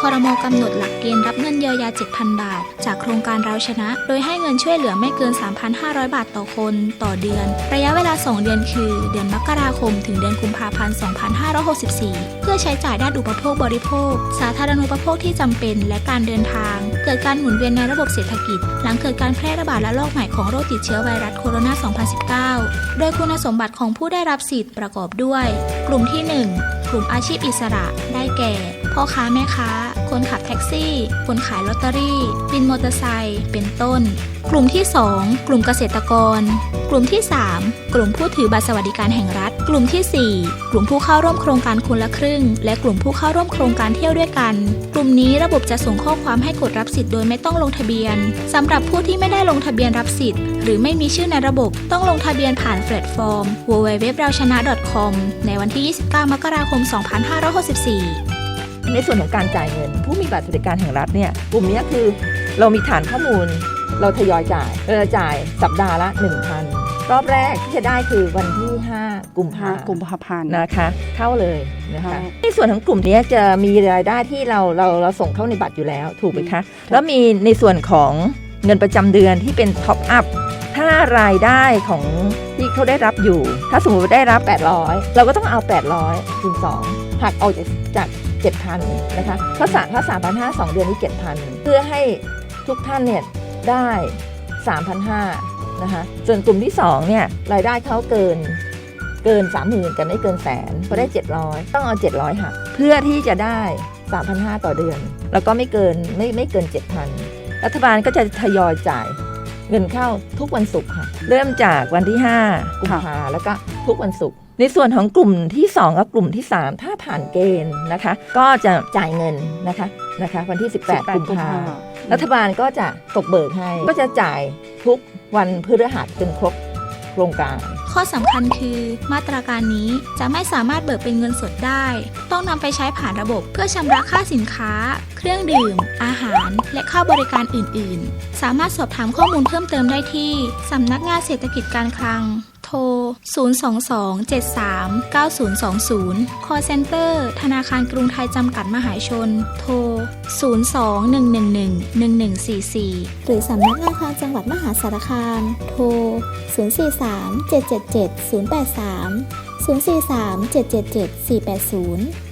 คอรมอกำหนดหลักเกณฑ์รับเงินเยียวยา 7,000 บาท จากโครงการเราชนะ โดยให้เงินช่วยเหลือไม่เกิน 3,500 บาทต่อคน ต่อเดือน ระยะเวลา 2 เดือนคือ เดือนมกราคม ถึงเดือนกุมภาพันธ์ 2564 เพื่อใช้จ่ายด้านอุปโภคบริโภค สาธารณูปโภคที่จำเป็นและการเดินทาง เกิดการหมุนเวียนในระบบเศรษฐกิจ หลังเกิดการแพร่ระบาดระลอกใหม่ของโรคติดเชื้อไวรัสโคโรนา 2019 โดยคุณสมบัติของผู้ได้รับสิทธิ์ประกอบด้วย กลุ่มที่ 1 กลุ่มอาชีพอิสระ ได้แก่ พ่อค้าแม่ค้า คนขับแท็กซี่ คนขายลอตเตอรี่บินมอเตอร์ไซค์ เป็นต้น กลุ่มที่ 2 กลุ่มเกษตรกร กลุ่มที่ 3 กลุ่มผู้ถือบัตรสวัสดิการแห่งรัฐ กลุ่มทีสี่ 4 กลุ่มผู้เข้าร่วมโครงการคนละครึ่ง และกลุ่มผู้เข้าร่วมโครงการเที่ยวด้วยกัน กลุ่มนี้ระบบจะส่งข้อความให้กดรับสิทธิ์โดยไม่ต้องลงทะเบียนสำหรับผู้ที่ไม่ได้ลงทะเบียนรับสิทธิ์ หรือไม่มีชื่อในระบบต้องลงทะเบียนผ่านแพลตฟอร์ม www เราชนะ .com ในวันที่ 29 มกราคม 2564 ในส่วนของการจ่ายเงิน ผู้มีบัตรสวัสดิการแห่งรัฐเนี่ยกลุ่มเนี้ยคือเรามีฐานข้อมูล เราทยอยจ่ายเราจะจ่ายสัปดาห์ละ 1,000 รอบแรกที่จะได้คือวันที่ 5 กุมภากุมภาพันธ์นะคะเข้าเลยนะคะเข้าในส่วนของกลุ่มเนี้ยจะมีรายได้ที่เราเราเราส่งเข้าในบัตรอยู่แล้วถูกไหมคะแล้วมีในส่วนของเงินประจำเดือนที่เป็นท็อปอัพถ้ารายได้ของที่เขาได้รับอยู่ ถ้าสมมติว่าได้รับ 800 เราก็ต้องเอา 800คูณ2หักออกจากจาก 7,000นะคะเพราะสามถ้า3,500สองเดือนนี้7,000 เพื่อให้ทุกท่านเนี่ยได้ 3,500นะคะส่วนกลุ่มที่2เนี่ยรายได้เขาเกินเกิน 30,000กันไม่เกินแสนพอได้ 700 ต้องเอา 700หักเพื่อที่จะได้ 3,500 ต่อเดือน แล้วก็ไม่เกินไม่ไม่เกิน 7,000 รัฐบาลก็จะทยอยจ่ายเงินเข้าทุกวันศุกร์ค่ะ เริ่มจากวันที่ 5 กุมภาแล้วก็ทุกวันศุกร์ ในส่วนของกลุ่มที่ 2 กับกลุ่มที่ 3 ถ้าผ่านเกณฑ์นะคะ ก็จะจ่ายเงินนะคะนะคะ วันที่ 18 กุมภารัฐบาลก็จะตกเบิกให้ ก็จะจ่ายทุกวันพฤหัสจนครบโครงการ ข้อสำคัญคือมาตรการนี้จะไม่สามารถเบิกเป็นเงินสดได้ ต้องนำไปใช้ผ่านระบบเพื่อชำระค่าสินค้า เครื่องดื่ม อาหาร และค่าบริการอื่น ๆ สามารถสอบถามข้อมูลเพิ่มเติมได้ที่สำนักงานเศรษฐกิจการคลังโท ร 022739020 call center ธนาคารกรุงไทยจำกัดมหาชน โทร 021111144 หรือสำนักงานคลังจังหวัดมหาสารคาม โทร 043 777 083 043 777 480